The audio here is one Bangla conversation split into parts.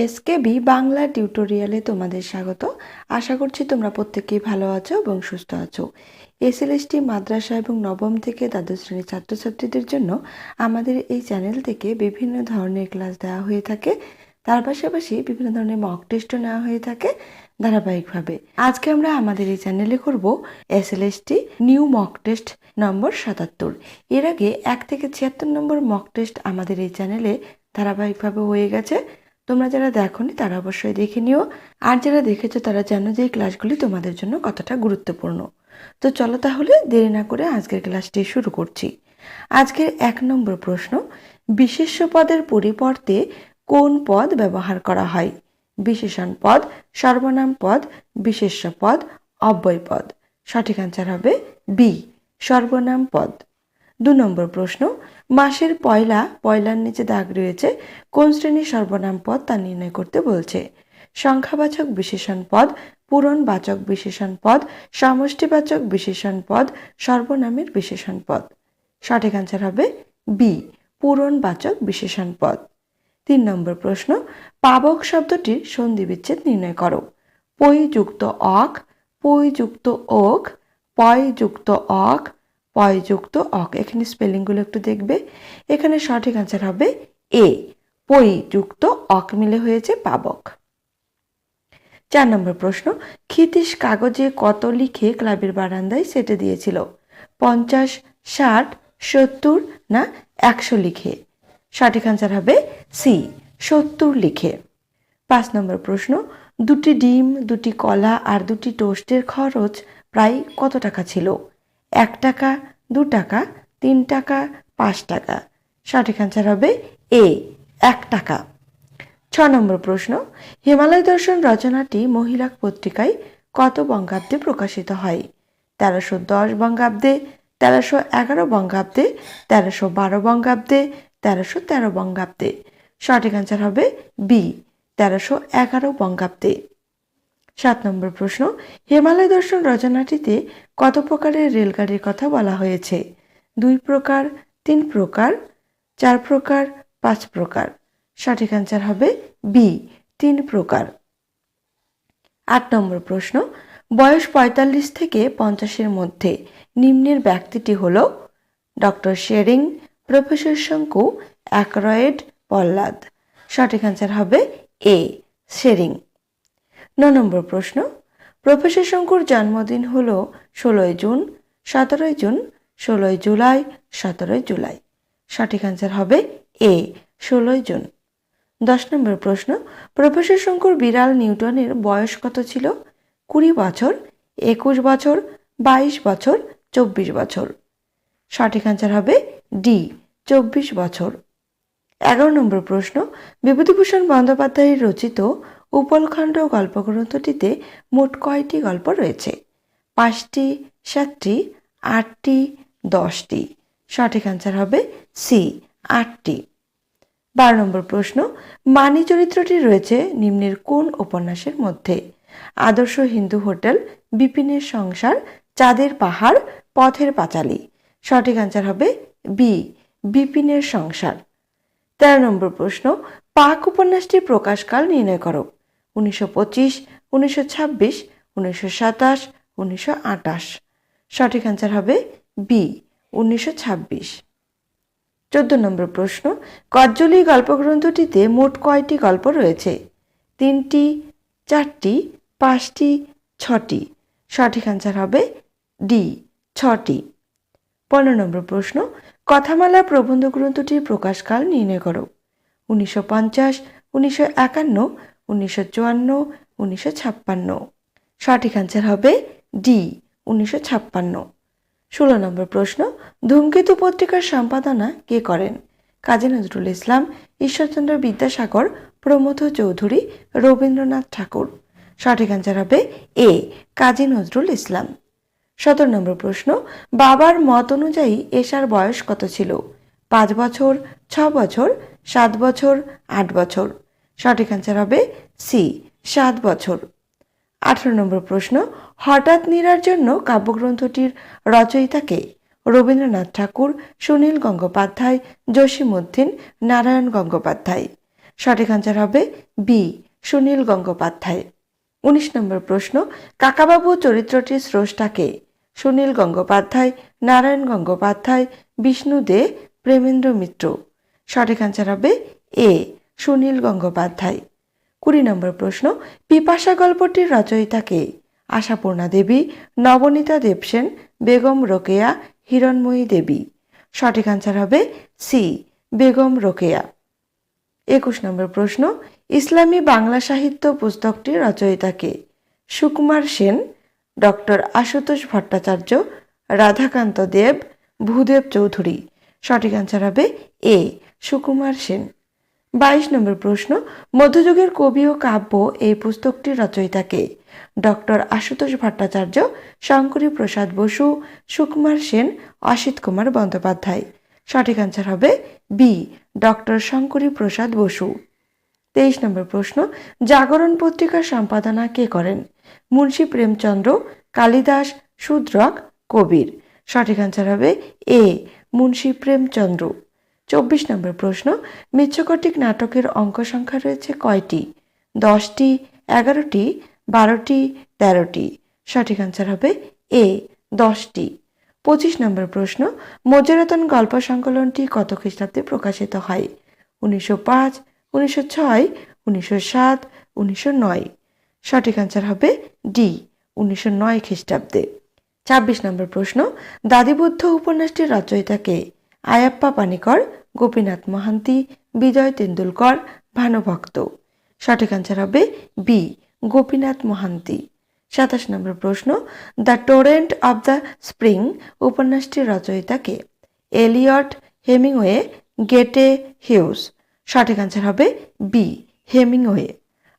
এসকেবি বাংলা টিউটোরিয়ালে তোমাদের স্বাগত। আশা করছি তোমরা প্রত্যেকেই ভালো আছো এবং সুস্থ আছো। এসএলএসটি মাদ্রাসা এবং নবম থেকে দ্বাদশ শ্রেণির ছাত্রছাত্রীদের জন্য আমাদের এই চ্যানেল থেকে বিভিন্ন ধরনের ক্লাস দেওয়া হয়ে থাকে। তার পাশাপাশি বিভিন্ন ধরনের মক টেস্টও নেওয়া হয়ে থাকে ধারাবাহিকভাবে। আজকে আমরা আমাদের এই চ্যানেলে করব SLST new mock test number সাতাত্তর। এর আগে এক থেকে ছিয়াত্তর নম্বর মক টেস্ট আমাদের এই চ্যানেলে ধারাবাহিকভাবে হয়ে গেছে। তোমরা যারা দেখোনি, তারা অবশ্যই দেখে নিও। আর যারা দেখেছ, তারা জানো যে এই ক্লাসগুলি তোমাদের জন্য কতটা গুরুত্বপূর্ণ। তো চলো তাহলে দেরি না করে আজকের ক্লাসটি শুরু করছি। আজকের এক নম্বর প্রশ্ন, বিশেষ্য পদের পরিবর্তে কোন পদ ব্যবহার করা হয়? বিশেষণ পদ, সর্বনাম পদ, বিশেষ্য পদ, অব্যয় পদ। সঠিক অ্যান্সার হবে বি, সর্বনাম পদ। দু নম্বর প্রশ্ন, মাসের পয়লা, পয়লার নিচে দাগ রয়েছে, কোন শ্রেণির সর্বনাম পদ তা নির্ণয় করতে বলছে? সংখ্যাবাচক বিশেষণ পদ, পূরণবাচক বিশেষণ পদ, সমষ্টিবাচক বিশেষণ পদ, সর্বনামের বিশেষণ পদ। সঠিক অ্যান্সার হবে বি পূরণবাচক বিশেষণ পদ। তিন নম্বর প্রশ্ন, পাবক শব্দটির সন্ধি বিচ্ছেদ নির্ণয় করো। পই যুক্ত অক পই যুক্ত ওক পয় যুক্ত অক পয় যুক্ত অক। এখানে স্পেলিংগুলো একটু দেখবে। এখানে সঠিক অ্যান্সার হবে এ পই যুক্ত অক মিলে হয়েছে পাবক। চার নম্বর প্রশ্ন, ক্ষিতীশ কাগজে কত লিখে ক্লাবের বারান্দায় সেটে দিয়েছিল? পঞ্চাশ, ষাট, সত্তর না একশো লিখে? সঠিক অ্যান্সার হবে সি সত্তর লিখে। পাঁচ নম্বর প্রশ্ন, দুটি ডিম, দুটি কলা আর দুটি টোস্টের খরচ প্রায় কত টাকা ছিল? এক টাকা, দু টাকা, তিন টাকা, পাঁচ টাকা। সঠিক অ্যান্সার হবে এ এক টাকা। ছ নম্বর প্রশ্ন, হিমালয় দর্শন রচনাটি মহিলা পত্রিকায় কত বঙ্গাব্দে প্রকাশিত হয়? তেরোশো দশ বঙ্গাব্দে, তেরোশো এগারো বঙ্গাব্দে, তেরোশো বারো বঙ্গাব্দে, তেরোশো তেরো বঙ্গাব্দে। সঠিক অ্যান্সার হবে বি তেরোশো এগারো বঙ্গাব্দে। সাত নম্বর প্রশ্ন, হিমালয় দর্শন রচনাটিতে কত প্রকারের রেলগাড়ির কথা বলা হয়েছে? দুই প্রকার, তিন প্রকার, চার প্রকার, পাঁচ প্রকার। সঠিক অ্যান্সার হবে বি তিন প্রকার। আট নম্বর প্রশ্ন, বয়স পঁয়তাল্লিশ থেকে পঞ্চাশের মধ্যে নিম্নের ব্যক্তিটি হল doctor Sherring, professor Shonku, Ackroyd, পল্লাদ। সঠিক অ্যান্সার হবে এ শেরিং। ন নম্বর প্রশ্ন। প্রফেসর শঙ্কুর জন্মদিন হল ষোলোই জুন, সতেরোই জুন, ষোলোই জুলাই, সতেরোই জুলাই। সঠিক অ্যান্সার হবে এ ষোলোই জুন। দশ নম্বর প্রশ্ন, প্রফেসর শঙ্কুর বিড়াল নিউটনের বয়স কত ছিল? কুড়ি বছর, একুশ বছর, বাইশ বছর, চব্বিশ বছর। সঠিক অ্যান্সার হবে ডি চব্বিশ বছর। এগারো নম্বর প্রশ্ন, বিভূতিভূষণ বন্দ্যোপাধ্যায়ের রচিত উপলখণ্ড গল্পগ্রন্থটিতে মোট কয়টি গল্প রয়েছে? পাঁচটি, সাতটি, আটটি, দশটি। সঠিক অ্যান্সার হবে সি আটটি। বারো নম্বর প্রশ্ন, মানি চরিত্রটি রয়েছে নিম্নের কোন উপন্যাসের মধ্যে? আদর্শ হিন্দু হোটেল, বিপিনের সংসার, চাঁদের পাহাড়, পথের পাঁচালী। সঠিক অ্যান্সার হবে বি বিপিনের সংসার। তেরো নম্বর প্রশ্ন, পাক উপন্যাসটির প্রকাশকাল নির্ণয় করো। উনিশশো পঁচিশ, উনিশশো ছাব্বিশ, উনিশশো সাতাশ, উনিশশো আটাশ। সঠিক অ্যান্সার হবে বি উনিশশো ছাব্বিশ। চোদ্দ নম্বর প্রশ্ন কজ্জলি গল্পগ্রন্থটিতে মোট কয়টি গল্প রয়েছে? তিনটি, চারটি, পাঁচটি, ছটি। সঠিক অ্যান্সার হবে ডি ছটি। পনেরো নম্বর প্রশ্ন, কথামালা প্রবন্ধ গ্রন্থটির প্রকাশকাল নির্ণয় করো। উনিশশো পঞ্চাশ, উনিশশো একান্ন উনিশশো চুয়ান্ন, উনিশশো ছাপ্পান্ন। সঠিক অ্যান্সার হবে ডি উনিশশো ছাপ্পান্ন। ষোলো নম্বর প্রশ্ন, ধূমকেতু পত্রিকার সম্পাদনা কে করেন? কাজী নজরুল ইসলাম, ঈশ্বরচন্দ্র বিদ্যাসাগর প্রমথ চৌধুরী, রবীন্দ্রনাথ ঠাকুর। সঠিক অ্যান্সার হবে এ কাজী নজরুল ইসলাম। সতেরো নম্বর প্রশ্ন, বাবার মত অনুযায়ী এশার বয়স কত ছিল? পাঁচ বছর, ছ বছর, সাত বছর, আট বছর। সঠিক অ্যান্সার হবে সি সাত বছর। আঠারো নম্বর প্রশ্ন, হঠাৎ নীরার জন্য কাব্যগ্রন্থটির রচয়িতাকে রবীন্দ্রনাথ ঠাকুর, সুনীল গঙ্গোপাধ্যায় জসীমউদ্দিন নারায়ণ গঙ্গোপাধ্যায়। সঠিক আনসার হবে বি সুনীল গঙ্গোপাধ্যায়। উনিশ নম্বর প্রশ্ন, কাকাবাবু চরিত্রটির স্রষ্টাকে সুনীল গঙ্গোপাধ্যায়, নারায়ণ গঙ্গোপাধ্যায়, বিষ্ণু দে, প্রেমেন্দ্র মিত্র। সঠিক আনসার হবে এ সুনীল গঙ্গোপাধ্যায়। কুড়ি নম্বর প্রশ্ন, পিপাসা গল্পটির রচয়িতাকে আশাপূর্ণা দেবী, নবনীতা দেবসেন বেগম রোকেয়া, হিরণময়ী দেবী। সঠিক আনসার হবে সি বেগম রোকেয়া। একুশ নম্বর প্রশ্ন, ইসলামী বাংলা সাহিত্য পুস্তকটির রচয়িতাকে সুকুমার সেন, ডক্টর আশুতোষ ভট্টাচার্য, রাধাকান্ত দেব, ভূদেব চৌধুরী। সঠিক আনসার হবে এ সুকুমার সেন। বাইশ নম্বর প্রশ্ন, মধ্যযুগের কবি ও কাব্য এই পুস্তকটির রচয়িতাকে ডক্টর আশুতোষ ভট্টাচার্য, শঙ্করী প্রসাদ বসু, সুকুমার সেন, অসিত কুমার বন্দ্যোপাধ্যায়। সঠিক আনসার হবে বি ডক্টর শঙ্করী প্রসাদ বসু। তেইশ নম্বর প্রশ্ন, জাগরণ পত্রিকার সম্পাদনা কে করেন? মুন্সী প্রেমচন্দ্র, কালিদাস শূদ্রক কবির। সঠিক আনসার হবে এ মুন্সী প্রেমচন্দ্র। চব্বিশ নম্বর প্রশ্ন, মিচ্ছকটিক নাটকের অঙ্ক সংখ্যা রয়েছে কয়টি? দশটি, এগারোটি, বারোটি, তেরোটি। সঠিক আনসার হবে এ, দশটি। পঁচিশ নম্বর প্রশ্ন মজুরাতন গল্প সংকলনটি কত খ্রিস্টাব্দে প্রকাশিত হয়? উনিশশো পাঁচ, উনিশশো ছয়, উনিশশো সাত, উনিশশো নয়। সঠিক আনসার হবে ডি, উনিশশো নয় খ্রিস্টাব্দে। ছাব্বিশ নম্বর প্রশ্ন, দাদিবুদ্ধ উপন্যাসটির রচয়িতাকে আয়াপ্পা পানিকর গোপীনাথ মহান্তি, বিজয় তেন্ডুলকর, ভানুভক্ত। সঠিক আনসার হবে বি গোপীনাথ মহান্তি। সাতাশ নম্বর প্রশ্ন the torrent of the spring উপন্যাসটির রচয়িতাকে। Eliot Hemingway, Goethe Hughes. সঠিক আনসার হবে বি হেমিংওয়ে।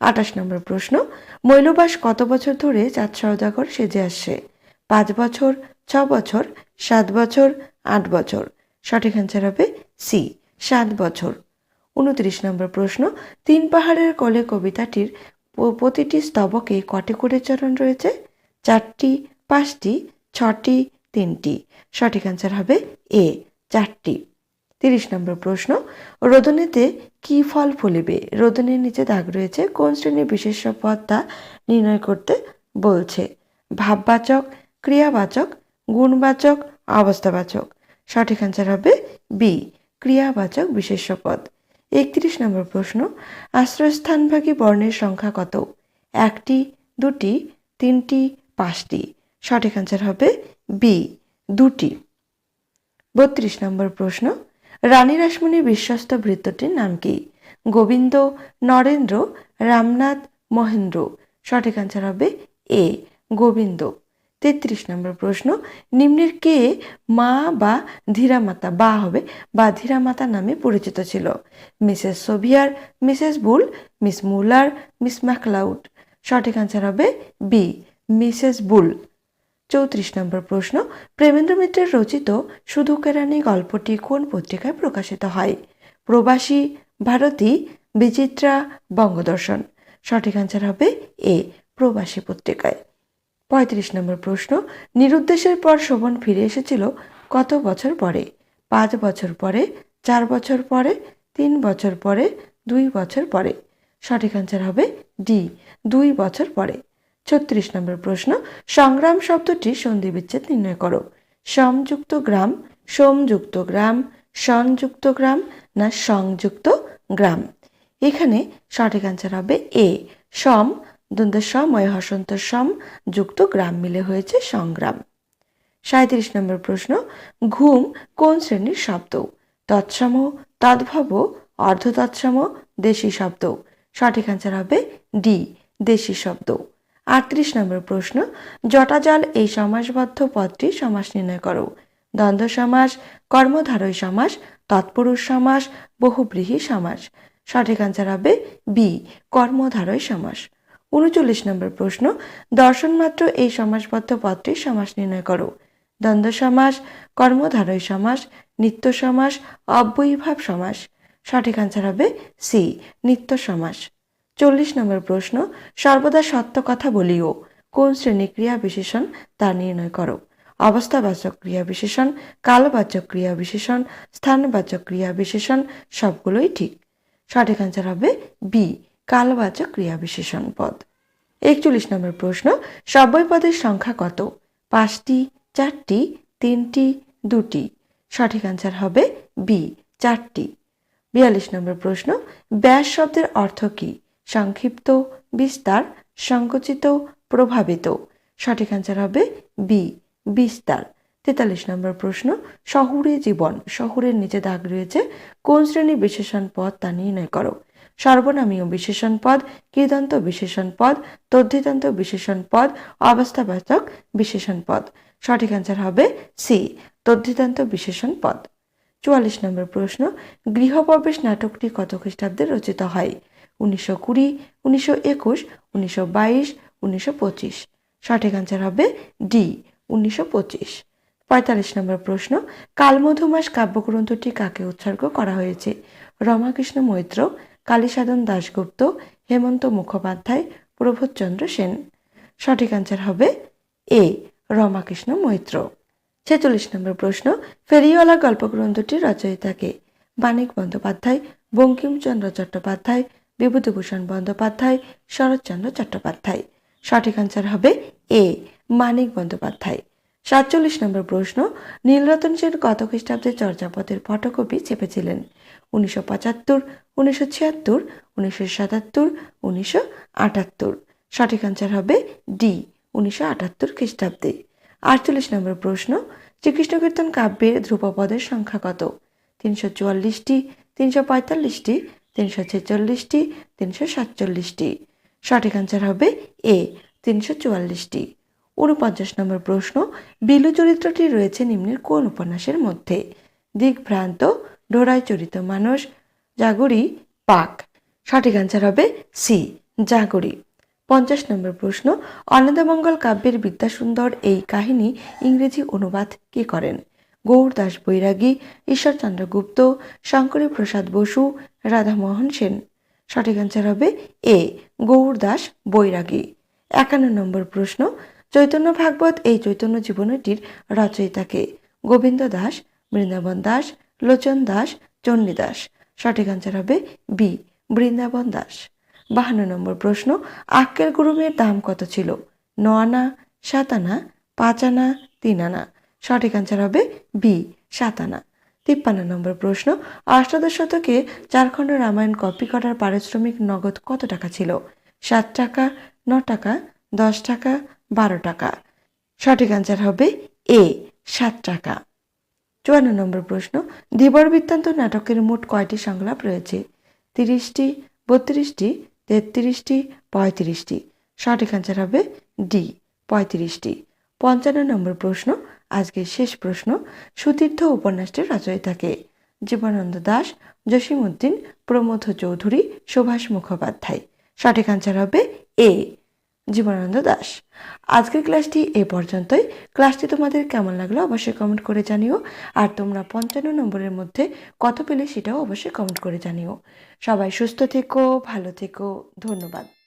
আঠাশ নম্বর প্রশ্ন, মৈলবাস কত বছর ধরে চাঁদ সওদাগর সেজে আসছে? পাঁচ বছর, ছ বছর, সাত বছর, আট বছর? সঠিক অ্যান্সার হবে সি সাত বছর। উনত্রিশ নম্বর প্রশ্ন, তিন পাহাড়ের কোলে কবিতাটির প্রতিটি স্তবকে কটি করে চরণ রয়েছে? চারটি, পাঁচটি, ছটি, তিনটি। সঠিক অ্যান্সার হবে এ চারটি। তিরিশ নম্বর প্রশ্ন, রোদনেতে কি ফল ফলিবে? রোদনের নিচে দাগ রয়েছে, কোন শ্রেণির বিশেষ্য পদ তা নির্ণয় করতে বলছে? ভাববাচক, ক্রিয়াবাচক, গুণবাচক, অবস্থাবাচক। সঠিক অ্যান্সার হবে বি ক্রিয়াবাচক বিশেষ্য পদ একত্রিশ নম্বর প্রশ্ন আশ্রয়স্থানভাগী বর্ণের সংখ্যা কত? একটি, দুটি, তিনটি, পাঁচটি। সঠিক অ্যান্সার হবে বি দুটি। বত্রিশ নম্বর প্রশ্ন, রানী রাসমণির বিশ্বস্ত বৃত্তটির নাম কি? গোবিন্দ, নরেন্দ্র, রামনাথ, মহেন্দ্র। সঠিক অ্যান্সার হবে এ গোবিন্দ। তেত্রিশ নম্বর প্রশ্ন, নিম্নের কে মা বা ধীরামাতা, বা হবে, বা ধীরামাতা নামে পরিচিত ছিল? Mrs Sevier, Mrs Bull, Miss Muller, Miss MacLeod? সঠিক অ্যান্সার হবে বি মিসেস বুল। চৌত্রিশ নম্বর প্রশ্ন, প্রেমেন্দ্র মিত্রের রচিত শুধু কেরানি গল্পটি কোন পত্রিকায় প্রকাশিত হয়? প্রবাসী, ভারতী, বিচিত্রা, বঙ্গদর্শন। সঠিক অ্যান্সার হবে এ প্রবাসী পত্রিকায়। পঁয়ত্রিশ নম্বর প্রশ্ন, নিরুদ্দেশের পর শোভন ফিরে এসেছিল কত বছর পরে? পাঁচ বছর পরে, চার বছর পরে, তিন বছর পরে, দুই বছর পরে? সঠিক অ্যান্সার হবে ডি, দুই বছর পরে। ছত্রিশ নম্বর প্রশ্ন, সংগ্রাম শব্দটি সন্ধি বিচ্ছেদ নির্ণয় করো। সমযুক্ত গ্রাম, সোমযুক্ত গ্রাম, সংযুক্ত গ্রাম না সংযুক্ত গ্রাম? এখানে সঠিক অ্যান্সার হবে এ, সম দ্বন্দ্ব সময় হসন্ত সম যুক্ত গ্রাম মিলে হয়েছে সংগ্রাম। সাঁত্রিশ নম্বর প্রশ্ন, ঘুম কোন শ্রেণির শব্দ? তৎসম, তদ্ভব অর্ধ তৎসম দেশি শব্দ। সঠিক অ্যান্সার হবে ডি দেশি শব্দ। আটত্রিশ নম্বর প্রশ্ন, জটাজল এই সমাসবদ্ধ পদটি সমাস নির্ণয় করো। দ্বন্দ্ব সমাস, কর্মধারয় সমাস, তৎপুরুষ সমাস, বহুব্রীহি সমাস। সঠিক অ্যান্সার হবে বি কর্মধারয় সমাস। উনচল্লিশ নম্বর প্রশ্ন, দর্শন মাত্র এই সমাসবদ্ধ পদটির সমাস নির্ণয় করো। দ্বন্দ্ব সমাস, কর্মধারয় সমাস, নিত্য সমাস, অব্যয়ীভাব সমাস। সঠিক অ্যান্সার হবে সি, নিত্য সমাস। চল্লিশ নম্বর প্রশ্ন, সর্বদা সত্য কথা বলিও। কোন শ্রেণি ক্রিয়া বিশেষণ তা নির্ণয় করো? অবস্থাবাচক ক্রিয়া বিশেষণ, কালবাচক ক্রিয়া বিশেষণ, স্থানবাচক ক্রিয়া বিশেষণ, সবগুলোই ঠিক। সঠিক অ্যান্সার হবে বি কালবাচক ক্রিয়া বিশেষণ পদ। একচল্লিশ নম্বর প্রশ্ন সব্যয় পদের সংখ্যা কত? পাঁচটি, চারটি, তিনটি, দুটি। সঠিক অ্যান্সার হবে বি, চারটি। বিয়াল্লিশ নম্বর প্রশ্ন, ব্যাস শব্দের অর্থ কী? সংক্ষিপ্ত, বিস্তার, সংকুচিত, প্রভাবিত। সঠিক অ্যান্সার হবে বি, বিস্তার। তেতাল্লিশ নম্বর প্রশ্ন, শহুরে জীবন, শহরের নিচে দাগ রয়েছে, কোন শ্রেণির বিশেষণ পদ তা নির্ণয় করো? সর্বনামীয় বিশেষণ পদ, কৃদন্ত বিশেষণ পদ, তদ্ধিতান্ত বিশেষণ পদ, অবস্থাবাচক বিশেষণ পদ। সঠিক অ্যান্সার হবে সি তদ্ধিতান্ত বিশেষণ পদ। চুয়াল্লিশ নম্বর প্রশ্ন, গৃহপ্রবেশ নাটকটি কত খ্রিস্টাব্দে রচিত হয়? উনিশশো কুড়ি, উনিশশো একুশ, উনিশশো বাইশ, উনিশশো পঁচিশ। সঠিক অ্যান্সার হবে ডি উনিশশো পঁচিশ। পঁয়তাল্লিশ নম্বর প্রশ্ন, কালমধুমাস কাব্যগ্রন্থটি কাকে উৎসর্গ করা হয়েছে? রমাকৃষ্ণ মৈত্র কালীসাধন দাশগুপ্ত, হেমন্ত মুখোপাধ্যায় প্রবোধচন্দ্র সেন। সঠিক অ্যান্সার হবে এ, রমাকৃষ্ণ মৈত্র। ছেচল্লিশ নম্বর প্রশ্ন, ফেরিওয়ালা গল্পগ্রন্থটির রচয়িতাকে বাণিক বন্দ্যোপাধ্যায়, বঙ্কিমচন্দ্র চট্টোপাধ্যায়, বিভূতিভূষণ বন্দ্যোপাধ্যায়, শরৎচন্দ্র চট্টোপাধ্যায়। সঠিক অ্যান্সার হবে এ, মানিক বন্দ্যোপাধ্যায়। সাতচল্লিশ নম্বর প্রশ্ন, নীলরতন সেন কত খ্রিস্টাব্দে চর্যাপদের ফটোকপি চেপেছিলেন? উনিশশো পঁচাত্তর, উনিশশো ছিয়াত্তর, উনিশশো সাতাত্তর, উনিশশো আটাত্তর। সঠিক অ্যান্সার হবে ডি উনিশশো আটাত্তর খ্রিস্টাব্দে। আটচল্লিশ নম্বর প্রশ্ন, শ্রীকৃষ্ণ কীর্তন কাব্যের ধ্রুপপদের সংখ্যা কত? তিনশো চুয়াল্লিশটি, তিনশো পঁয়তাল্লিশটি, তিনশো ছেচল্লিশটি, তিনশো সাতচল্লিশটি। সঠিক অ্যান্সার হবে এ তিনশো চুয়াল্লিশটি। উনপঞ্চাশ নম্বর প্রশ্ন, বিলু চরিত্রটি রয়েছে নিম্নের কোন উপন্যাসের মধ্যে? দিকভ্রান্ত ডোরায় চরিত মানুষ, জাগরি, পাক। সঠিক অ্যান্সার হবে সি জাগরি। পঞ্চাশ নম্বর প্রশ্ন অনন্দমঙ্গল কাব্যের বিদ্যাসুন্দর এই কাহিনী ইংরেজি অনুবাদ কে করেন? গৌর দাস বৈরাগী ঈশ্বরচন্দ্র গুপ্ত, শঙ্করী প্রসাদ বসু রাধামোহন সেন। সঠিক অ্যান্সার হবে এ গৌর দাস বৈরাগী। একান্ন নম্বর প্রশ্ন চৈতন্য ভাগবত এই চৈতন্য জীবনীটির রচয়িতাকে গোবিন্দ দাস, বৃন্দাবন দাস, লোচন দাস, চণ্ডী দাস। সঠিক অ্যান্সার হবে বি বৃন্দাবন দাস। বাহান্ন নম্বর প্রশ্ন, আক্কেল গুরুমের দাম কত ছিল? ন আনা, সাত আনা, পাঁচ আনা, তিন আনা। সঠিক অ্যান্সার হবে বি সাত আনা। তিপ্পান্ন নম্বর প্রশ্ন, অষ্টাদশ শতকে চারখণ্ড রামায়ণ কপি করার পারিশ্রমিক নগদ কত টাকা ছিল? সাত টাকা, ন টাকা, দশ টাকা বারো টাকা। সঠিক অ্যান্সার হবে এ সাত টাকা। চুয়ান্ন নম্বর প্রশ্ন ধীবর বৃত্তান্ত নাটকের মোট কয়টি সংলাপ রয়েছে? তিরিশটি, বত্রিশটি, তেত্রিশটি, পঁয়ত্রিশটি। সঠিক অ্যান্সার হবে ডি পঁয়ত্রিশটি। পঞ্চান্ন নম্বর প্রশ্ন, আজকের শেষ প্রশ্ন, সুতীর্থ উপন্যাসটির রচয়িতাকে জীবনানন্দ দাস, জসিমউদ্দিন প্রমোদ চৌধুরী, সুভাষ মুখোপাধ্যায়। সঠিক অ্যান্সার হবে এ জীবনানন্দ দাস। আজকের ক্লাসটি এ পর্যন্তই। ক্লাসটি তোমাদের কেমন লাগল অবশ্যই কমেন্ট করে জানিও। আর তোমরা পঞ্চান্ন নম্বরের মধ্যে কত পেলে সেটাও অবশ্যই কমেন্ট করে জানিও। সবাই সুস্থ থেকো, ভালো থেকো। ধন্যবাদ।